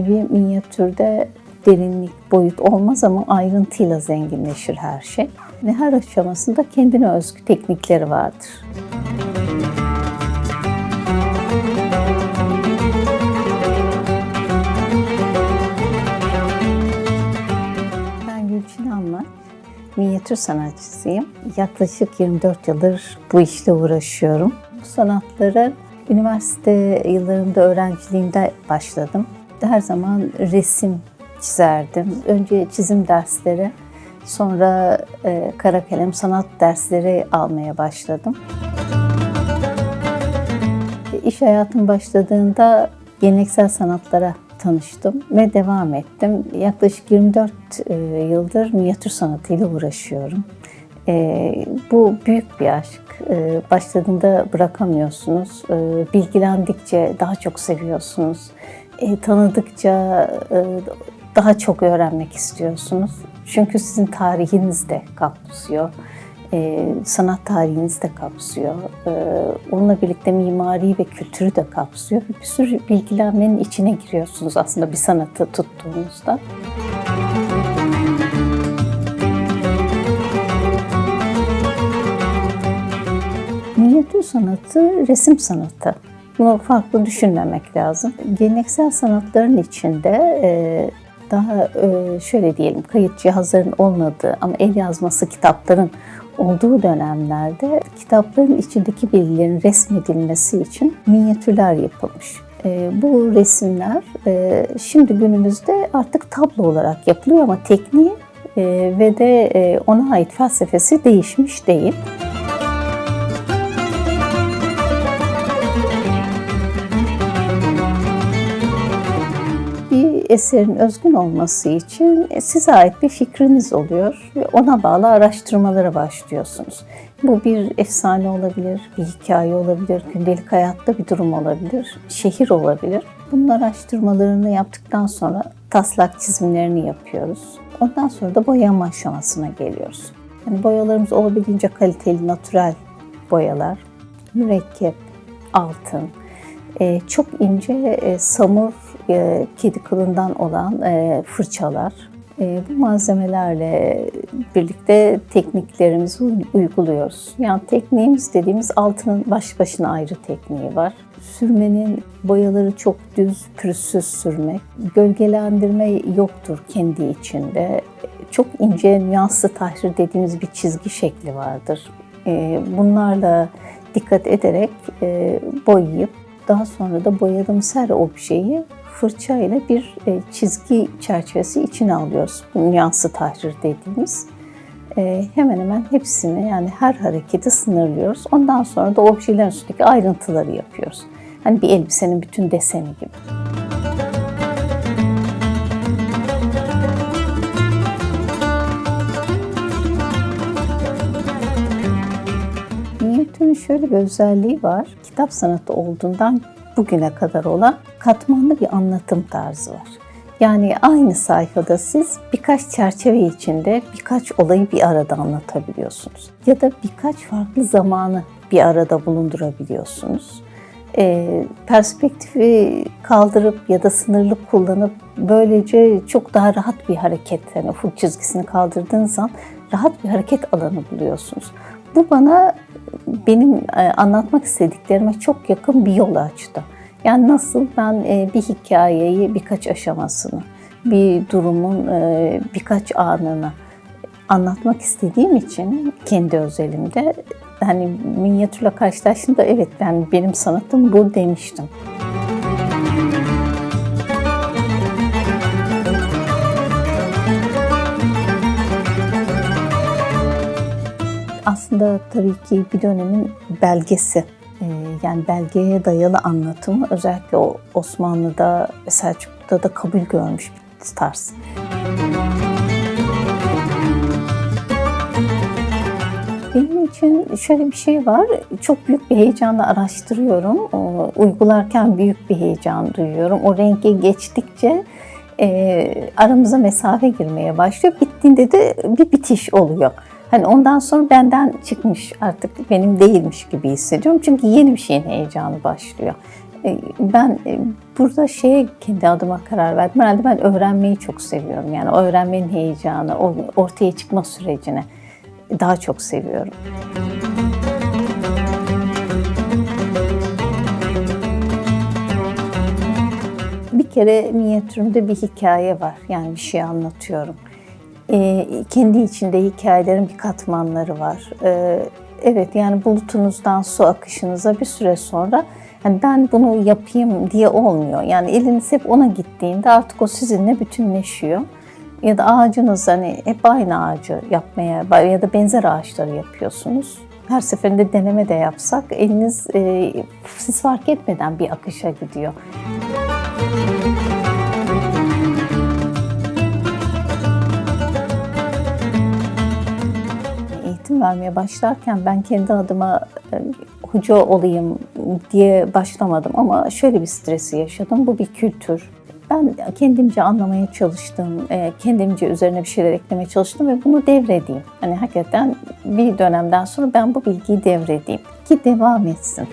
nevi minyatürde derinlik, boyut olmaz ama ayrıntıyla zenginleşir her şey. Ve her aşamasında kendine özgü teknikleri vardır. Ben Gülçin Alma, minyatür sanatçısıyım. Yaklaşık 24 yıldır bu işle uğraşıyorum. Bu sanatlara üniversite yıllarında öğrenciliğimde başladım. Her zaman resim çizerdim. Önce çizim dersleri, sonra e, kara kalem sanat dersleri almaya başladım. İş hayatım başladığında geleneksel sanatlara tanıştım ve devam ettim. Yaklaşık 24 e, yıldır minyatür sanatıyla uğraşıyorum. E, bu büyük bir aşk. E, başladığında bırakamıyorsunuz. E, bilgilendikçe daha çok seviyorsunuz. E, tanıdıkça e, daha çok öğrenmek istiyorsunuz. Çünkü sizin tarihiniz de kapsıyor. E, sanat tarihiniz de kapsıyor. E, onunla birlikte mimari ve kültürü de kapsıyor. Bir sürü bilgilenmenin içine giriyorsunuz aslında bir sanatı tuttuğunuzda. Minyatür sanatı resim sanatı. Bunu farklı düşünmemek lazım. Geleneksel sanatların içinde e, daha e, şöyle diyelim kayıt cihazların olmadığı ama el yazması kitapların olduğu dönemlerde kitapların içindeki bilgilerin resmedilmesi için minyatürler yapılmış. E, bu resimler şimdi günümüzde artık tablo olarak yapılıyor ama tekniği ve de ona ait felsefesi değişmiş değil. Eserin özgün olması için size ait bir fikriniz oluyor ve ona bağlı araştırmalara başlıyorsunuz. Bu bir efsane olabilir, bir hikaye olabilir, gündelik hayatta bir durum olabilir, şehir olabilir. Bunun araştırmalarını yaptıktan sonra taslak çizimlerini yapıyoruz. Ondan sonra da boyama aşamasına geliyoruz. Yani boyalarımız olabildiğince kaliteli, natürel boyalar, mürekkep, altın, e, çok ince e, samur e, kedi kılından olan e, fırçalar. E, bu malzemelerle birlikte tekniklerimizi uyguluyoruz. Yani tekniğimiz dediğimiz altının baş başına ayrı tekniği var. Sürmenin boyaları çok düz, pürüzsüz sürmek. Gölgelendirme yoktur kendi içinde. Çok ince nüanslı tahrir dediğimiz bir çizgi şekli vardır. Bunlarla dikkat ederek boyayıp daha sonra da boyadığımız her objeyi fırça ile bir e, çizgi çerçevesi içine alıyoruz. Bu nüanslı tahrir dediğimiz. E, hemen hemen hepsini yani her hareketi sınırlıyoruz. Ondan sonra da objelerin üstündeki ayrıntıları yapıyoruz. Hani bir elbisenin bütün deseni gibi. Minyatürün şöyle bir özelliği var. Kitap sanatı olduğundan bugüne kadar olan katmanlı bir anlatım tarzı var. Yani aynı sayfada siz birkaç çerçeve içinde birkaç olayı bir arada anlatabiliyorsunuz. Ya da birkaç farklı zamanı bir arada bulundurabiliyorsunuz. E, perspektifi kaldırıp ya da sınırlı kullanıp böylece çok daha rahat bir hareket, yani ufuk çizgisini kaldırdığınız zaman rahat bir hareket alanı buluyorsunuz. Bu bana benim e, anlatmak istediklerime çok yakın bir yol açtı. Yani nasıl ben e, bir hikayeyi birkaç aşamasını, bir durumun e, birkaç anını anlatmak istediğim için kendi özelimde hani minyatürle karşılaştığımda evet ben benim sanatım bu demiştim. Tabii ki bir dönemin belgesi yani belgeye dayalı anlatımı özellikle Osmanlı'da ve Selçuklu'da da kabul görmüş bir tarz. Benim için şöyle bir şey var, çok büyük bir heyecanla araştırıyorum. Uygularken büyük bir heyecan duyuyorum. O renge geçtikçe e, aramıza mesafe girmeye başlıyor. Bittiğinde de bir bitiş oluyor. Hani ondan sonra benden çıkmış artık benim değilmiş gibi hissediyorum. Çünkü yeni bir şeyin heyecanı başlıyor. E, Ben e, burada şeye kendi adıma karar verdim. Herhalde ben öğrenmeyi çok seviyorum. Yani öğrenmenin heyecanı, o ortaya çıkma sürecini daha çok seviyorum. Bir kere minyatürümde bir hikaye var. Yani bir şey anlatıyorum. Ee, kendi içinde hikayelerin bir katmanları var. Ee, evet yani bulutunuzdan su akışınıza bir süre sonra hani ben bunu yapayım diye olmuyor. Yani eliniz hep ona gittiğinde artık o sizinle bütünleşiyor. Ya da ağacınız hani hep aynı ağacı yapmaya ya da benzer ağaçları yapıyorsunuz. Her seferinde deneme de yapsak eliniz e, siz fark etmeden bir akışa gidiyor. Eğitim vermeye başlarken ben kendi adıma e, hoca olayım diye başlamadım ama şöyle bir stresi yaşadım. Bu bir kültür. Ben kendimce anlamaya çalıştım, e, kendimce üzerine bir şeyler eklemeye çalıştım ve bunu devredeyim. Hani hakikaten bir dönemden sonra ben bu bilgiyi devredeyim ki devam etsin.